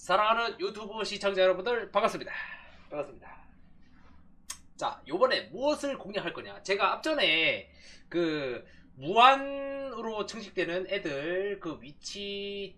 사랑하는 유튜브 시청자 여러분들 반갑습니다. 반갑습니다. 자, 요번에 무엇을 공략할 거냐? 제가 앞전에 그 무한으로 증식되는 애들 그 위치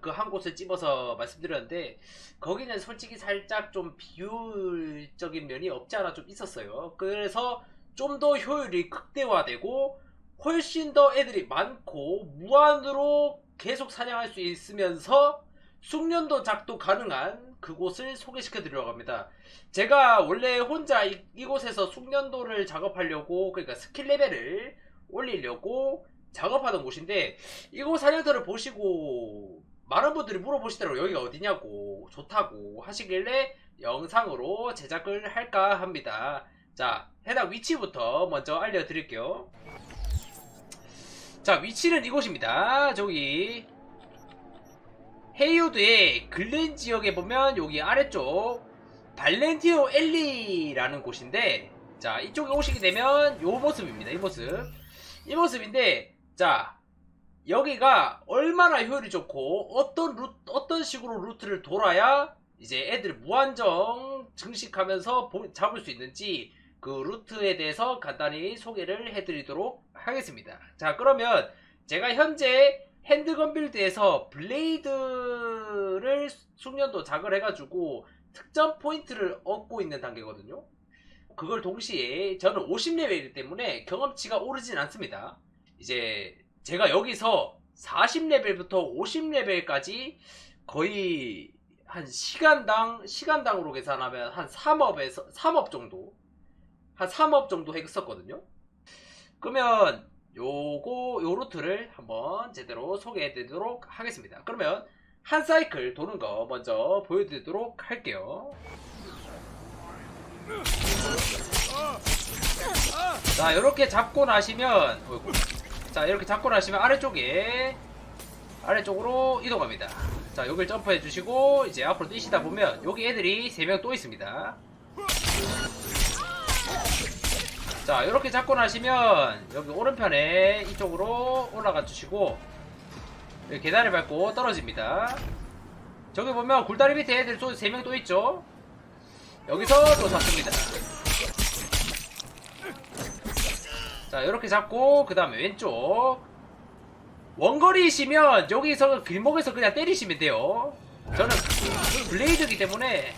그 한 곳을 집어서 말씀드렸는데 거기는 솔직히 살짝 좀 비효율적인 면이 없지 않아 좀 있었어요. 그래서 좀 더 효율이 극대화되고 훨씬 더 애들이 많고 무한으로 계속 사냥할 수 있으면서 숙련도 작도 가능한 그곳을 소개시켜 드리려고 합니다. 제가 원래 혼자 이, 이곳에서 숙련도를 작업하려고 그러니까 스킬 레벨을 올리려고 작업하던 곳인데 이곳 사냥터를 보시고 많은 분들이 물어보시더라고요. 여기가 어디냐고 좋다고 하시길래 영상으로 제작을 할까 합니다. 자, 해당 위치부터 먼저 알려드릴게요. 자, 위치는 이곳입니다. 저기 헤이우드의 글렌 지역에 보면 여기 아래쪽 발렌티노 엘리라는 곳인데 자 이쪽에 오시게 되면 요 모습입니다 이 모습. 이 모습인데 자 여기가 얼마나 효율이 좋고 어떤 루 어떤 식으로 루트를 돌아야 이제 애들 무한정 증식하면서 보- 잡을 수 있는지 그 루트에 대해서 간단히 소개를 해드리도록 하겠습니다. 자 그러면 제가 현재 핸드건 빌드에서 블레이드를 숙련도 작을 해가지고 특전 포인트를 얻고 있는 단계거든요. 그걸 동시에 저는 50레벨이기 때문에 경험치가 오르진 않습니다. 이제 제가 여기서 40레벨부터 50레벨까지 거의 한 시간당 시간당으로 계산하면 한 3업에서 3업 정도 한 3업 정도 했었거든요. 그러면 요거 요 루트를 한번 제대로 소개해 드리도록 하겠습니다. 그러면 한 사이클 도는 거 먼저 보여드리도록 할게요. 자, 이렇게 잡고 나시면, 어이구. 자, 이렇게 잡고 나시면 아래쪽에, 아래쪽으로 이동합니다. 자, 여길 점프해 주시고, 이제 앞으로 뛰시다 보면, 여기 애들이 3명 또 있습니다. 자, 이렇게 잡고 나시면, 여기 오른편에 이쪽으로 올라가 주시고, 여기 계단을 밟고 떨어집니다. 저기 보면 굴다리 밑에 애들 또 3명 또 있죠? 여기서 또 잡습니다. 자, 이렇게 잡고, 그 다음에 왼쪽. 원거리이시면 여기서 길목에서 그냥 때리시면 돼요. 저는 블레이드이기 때문에,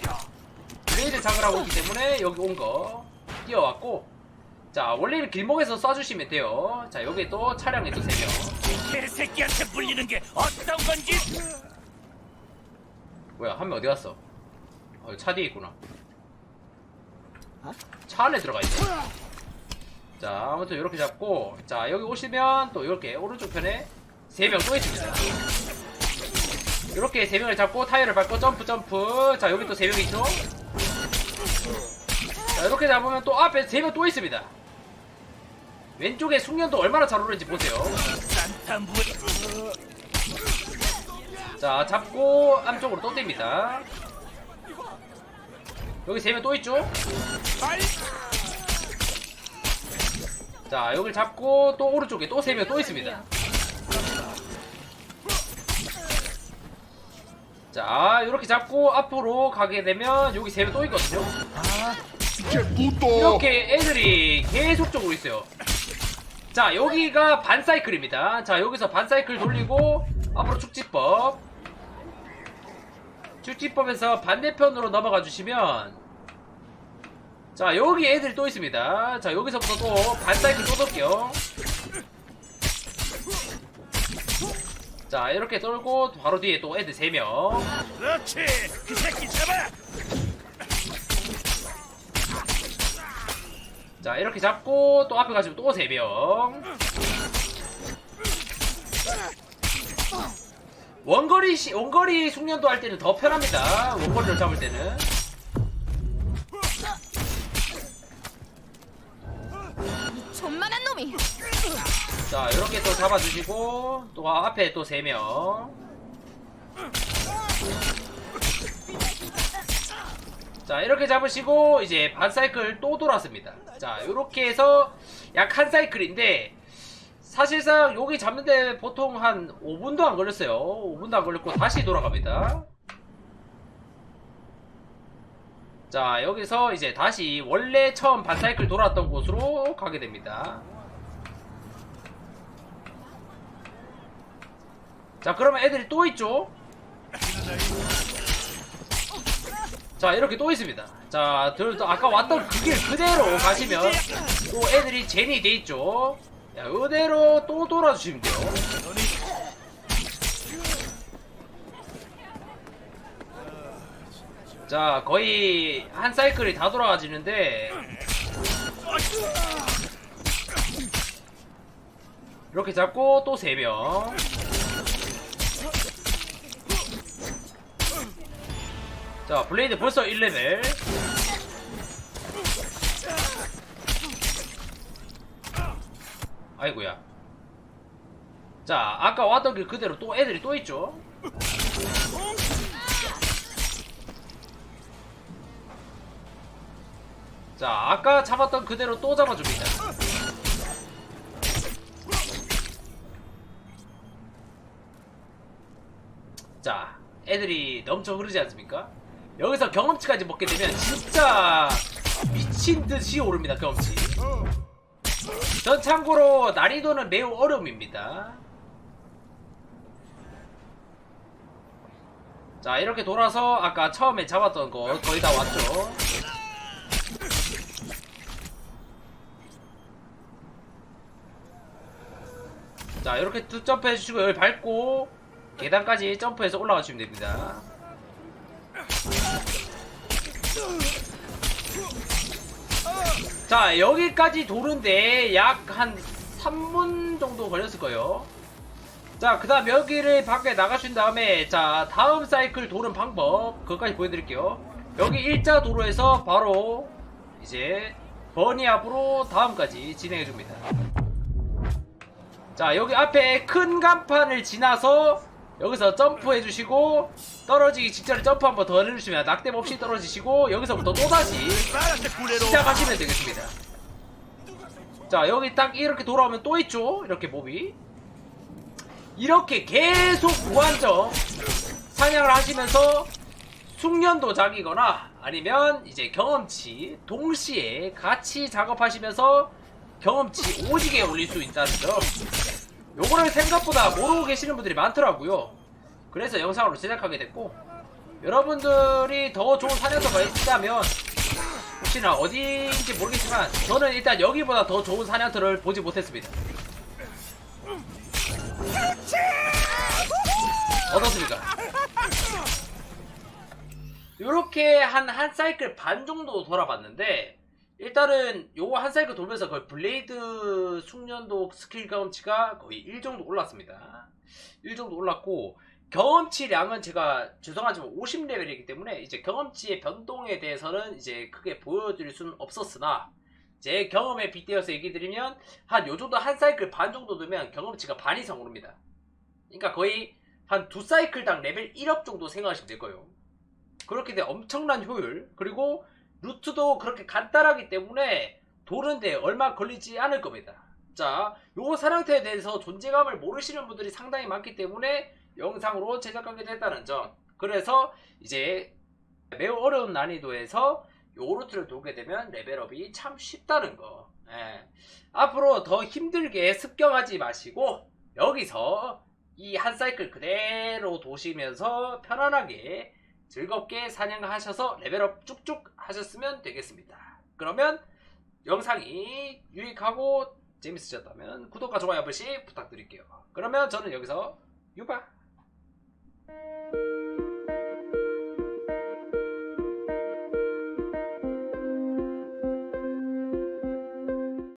블레이드 하고 있기 때문에 여기 온 거 뛰어왔고, 자, 원래는 길목에서 쏴주시면 돼요. 자, 여기 또 차량에 또 3명. 개새끼한테 물리는 게 어떤 건지 뭐야 한 명 어디 갔어? 어, 차 뒤에 있구나. 차 안에 들어가 있네. 자 아무튼 이렇게 잡고 자 여기 오시면 또 이렇게 오른쪽 편에 세명또 있습니다. 이렇게 세 명을 잡고 타이어를 밟고 점프 점프. 자 여기 또세명 있죠? 자 이렇게 잡으면 또 앞에 세명또 있습니다. 왼쪽에 숙련도 얼마나 잘 오르는지 보세요. 자 잡고 안쪽으로 또 뗍니다. 여기 세 명 또 있죠? 자 여기를 잡고 또 오른쪽에 또 세 명 또 있습니다. 자 이렇게 잡고 앞으로 가게 되면 여기 세 명 또 있거든요. 이렇게 애들이 계속적으로 있어요 자 여기가 반사이클입니다. 자 여기서 반사이클 돌리고 앞으로 축지법. 축지법에서 반대편으로 넘어가 주시면 자 여기 애들이 또 있습니다. 자 여기서부터 또 반사이클 또 돌게요. 자 이렇게 돌고 바로 뒤에 또 애들 3명. 그렇지. 그 새끼 잡아 자 이렇게 잡고 또 앞에 가시면 또 3명. 원거리 시, 원거리 숙련도 할 때는 더 편합니다. 원거리를 잡을 때는. 존만한 놈이. 자 이렇게 또 잡아주시고 또 앞에 또 3명 자 이렇게 잡으시고 이제 반 사이클 또 돌았습니다. 자 이렇게 해서 약 한 사이클인데 사실상 여기 잡는데 보통 한 5분도 안 걸렸어요. 5분도 안 걸렸고 다시 돌아갑니다. 자 여기서 이제 다시 원래 처음 반 사이클 돌았던 곳으로 가게 됩니다. 자 그러면 애들이 또 있죠 자 이렇게 또 있습니다. 자 아까 왔던 그 길 그대로 가시면 또 애들이 젠이 돼 있죠. 야 이대로 또 돌아주시면 돼요. 자 거의 한 사이클이 다 돌아가지는데. 이렇게 잡고 또 3명 자 블레이드 벌써 1레벨. 아이고야. 자 아까 왔던 길 그대로 또 애들이 또 있죠? 자 아까 잡았던 그대로 또 잡아줍니다. 자 애들이 넘쳐 흐르지 않습니까? 여기서 경험치까지 먹게 되면 진짜 미친 듯이 오릅니다 경험치. 전 참고로 난이도는 매우 어려움입니다. 자 이렇게 돌아서 아까 처음에 잡았던 거 거의 다 왔죠? 자 이렇게 뚝 점프해 주시고 여기 밟고 계단까지 점프해서 올라가 주시면 됩니다 자 여기까지 도는데 약 한 3분 정도 걸렸을 거예요. 자그 다음 여기를 밖에 나가신 다음에 자 다음 사이클 도는 방법 그것까지 보여드릴게요. 여기 일자 도로에서 바로 이제 버니 앞으로 다음까지 진행해 줍니다. 자 여기 앞에 큰 간판을 지나서 여기서 점프해 주시고 떨어지기 직전에 점프 한 번 더 해주시면 낙뎀 없이 떨어지시고 여기서부터 또다시 시작하시면 되겠습니다. 자 여기 딱 이렇게 돌아오면 또 있죠? 이렇게 몹이. 이렇게 계속 무한정 사냥을 하시면서 숙련도 작이거나 아니면 이제 경험치 동시에 같이 작업하시면서 경험치 오지게 올릴 수 있다는 점 요거를 생각보다 모르고 계시는 분들이 많더라고요 그래서 영상으로 제작하게 됐고 여러분들이 더 좋은 사냥터가 있다면 혹시나 어디인지 모르겠지만 저는 일단 여기보다 더 좋은 사냥터를 보지 못했습니다 어떻습니까? 요렇게 한 한 사이클 반 정도 돌아봤는데 일단은 요거 한 사이클 돌면서 거의 블레이드 숙련도 스킬 경험치가 거의 1 정도 올랐습니다. 1 정도 올랐고 경험치량은 제가 죄송하지만 50레벨이기 때문에 이제 경험치의 변동에 대해서는 이제 크게 보여드릴 수는 없었으나 제 경험에 빗대어서 얘기 드리면 한 요 정도 한 사이클 반 정도 되면 경험치가 반 이상 오릅니다. 그러니까 거의 한 두 사이클당 레벨 1업 정도 생각하시면 될 거예요. 그렇게 돼 엄청난 효율 그리고 루트도 그렇게 간단하기 때문에 도는데 얼마 걸리지 않을 겁니다 자, 요 사령터에 대해서 존재감을 모르시는 분들이 상당히 많기 때문에 영상으로 제작하게 됐다는 점. 그래서 이제 매우 어려운 난이도에서 요 루트를 돌게 되면 레벨업이 참 쉽다는 거. 예. 앞으로 더 힘들게 습격하지 마시고 여기서 이 한 사이클 그대로 도시면서 편안하게 즐겁게 사냥하셔서 레벨업 쭉쭉 하셨으면 되겠습니다. 그러면 영상이 유익하고 재밌으셨다면 구독과 좋아요 한 번씩 부탁드릴게요. 그러면 저는 여기서 유바